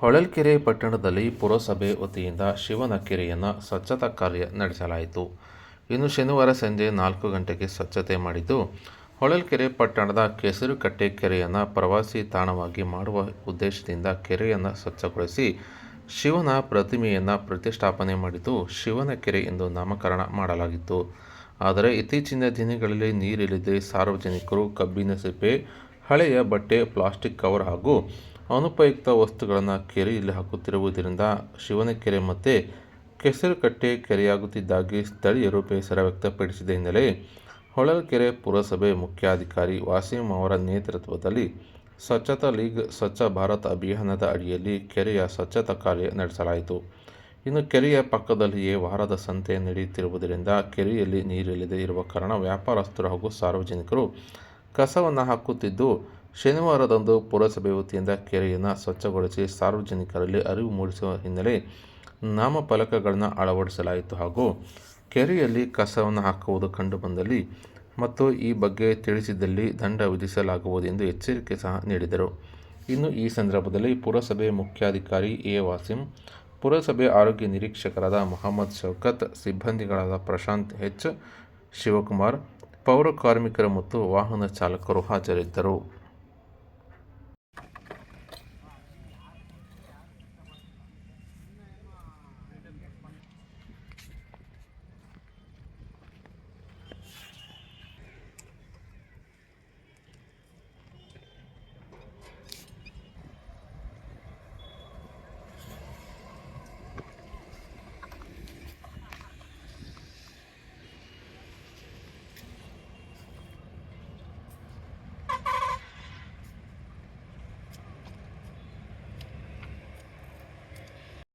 ಹೊಳಲ್ಕೆರೆ ಪಟ್ಟಣದಲ್ಲಿ ಪುರಸಭೆ ವತಿಯಿಂದ ಶಿವನ ಕೆರೆಯನ್ನು ಸ್ವಚ್ಛತಾ ಕಾರ್ಯ ನಡೆಸಲಾಯಿತು. ಇನ್ನು ಶನಿವಾರ ಸಂಜೆ ನಾಲ್ಕು ಗಂಟೆಗೆ ಸ್ವಚ್ಛತೆ ಮಾಡಿದ್ದು, ಹೊಳಲ್ಕೆರೆ ಪಟ್ಟಣದ ಕೆಸರುಕಟ್ಟೆ ಕೆರೆಯನ್ನು ಪ್ರವಾಸಿ ತಾಣವಾಗಿ ಮಾಡುವ ಉದ್ದೇಶದಿಂದ ಕೆರೆಯನ್ನು ಸ್ವಚ್ಛಗೊಳಿಸಿ ಶಿವನ ಪ್ರತಿಮೆಯನ್ನು ಪ್ರತಿಷ್ಠಾಪನೆ ಮಾಡಿದ್ದು ಶಿವನ ಕೆರೆ ಎಂದು ನಾಮಕರಣ ಮಾಡಲಾಗಿತ್ತು. ಆದರೆ ಇತ್ತೀಚಿನ ದಿನಗಳಲ್ಲಿ ನೀರಿಲ್ಲದೆ ಸಾರ್ವಜನಿಕರು ಕಬ್ಬಿನ ಸಿಪ್ಪೆ, ಹಳೆಯ ಬಟ್ಟೆ, ಪ್ಲಾಸ್ಟಿಕ್ ಕವರ್ ಹಾಗೂ ಅನುಪಯುಕ್ತ ವಸ್ತುಗಳನ್ನು ಕೆರೆಯಲ್ಲಿ ಹಾಕುತ್ತಿರುವುದರಿಂದ ಶಿವನ ಕೆರೆ ಮತ್ತೆ ಕೆಸರುಕಟ್ಟೆ ಕೆರೆಯಾಗುತ್ತಿದ್ದಾಗಿ ಸ್ಥಳೀಯರು ಬೇಸರ ವ್ಯಕ್ತಪಡಿಸಿದ ಹಿನ್ನೆಲೆ ಹೊಳಲ್ಕೆರೆ ಪುರಸಭೆ ಮುಖ್ಯಾಧಿಕಾರಿ ವಾಸೀಂ ಅವರ ನೇತೃತ್ವದಲ್ಲಿ ಸ್ವಚ್ಛತಾ ಲೀಗ್, ಸ್ವಚ್ಛ ಭಾರತ್ ಅಭಿಯಾನದ ಅಡಿಯಲ್ಲಿ ಕೆರೆಯ ಸ್ವಚ್ಛತಾ ಕಾರ್ಯ ನಡೆಸಲಾಯಿತು. ಇನ್ನು ಕೆರೆಯ ಪಕ್ಕದಲ್ಲಿಯೇ ವಾರದ ಸಂತೆ ನಡೆಯುತ್ತಿರುವುದರಿಂದ ಕೆರೆಯಲ್ಲಿ ನೀರಿಲ್ಲದೆ ಇರುವ ಕಾರಣ ವ್ಯಾಪಾರಸ್ಥರು ಹಾಗೂ ಸಾರ್ವಜನಿಕರು ಕಸವನ್ನು ಹಾಕುತ್ತಿದ್ದು ಶನಿವಾರದಂದು ಪುರಸಭೆ ವತಿಯಿಂದ ಕೆರೆಯನ್ನು ಸ್ವಚ್ಛಗೊಳಿಸಿ ಸಾರ್ವಜನಿಕರಲ್ಲಿ ಅರಿವು ಮೂಡಿಸುವ ಹಿನ್ನೆಲೆ ನಾಮಫಲಕಗಳನ್ನು ಅಳವಡಿಸಲಾಯಿತು ಹಾಗೂ ಕೆರೆಯಲ್ಲಿ ಕಸವನ್ನು ಹಾಕುವುದು ಕಂಡುಬಂದಲ್ಲಿ ಮತ್ತು ಈ ಬಗ್ಗೆ ತಿಳಿಸಿದಲ್ಲಿ ದಂಡ ವಿಧಿಸಲಾಗುವುದು ಎಂದು ಎಚ್ಚರಿಕೆ ಸಹ ನೀಡಿದರು. ಇನ್ನು ಈ ಸಂದರ್ಭದಲ್ಲಿ ಪುರಸಭೆ ಮುಖ್ಯಾಧಿಕಾರಿ ಎ ವಾಸಿಂ, ಪುರಸಭೆ ಆರೋಗ್ಯ ನಿರೀಕ್ಷಕರಾದ ಮೊಹಮ್ಮದ್ ಶೌಕತ್, ಸಿಬ್ಬಂದಿಗಳಾದ ಪ್ರಶಾಂತ್ ಎಚ್ ಶಿವಕುಮಾರ್ ಪೌರ ಕಾರ್ಮಿಕರು ಮತ್ತು ವಾಹನ ಚಾಲಕರು ಹಾಜರಿದ್ದರು.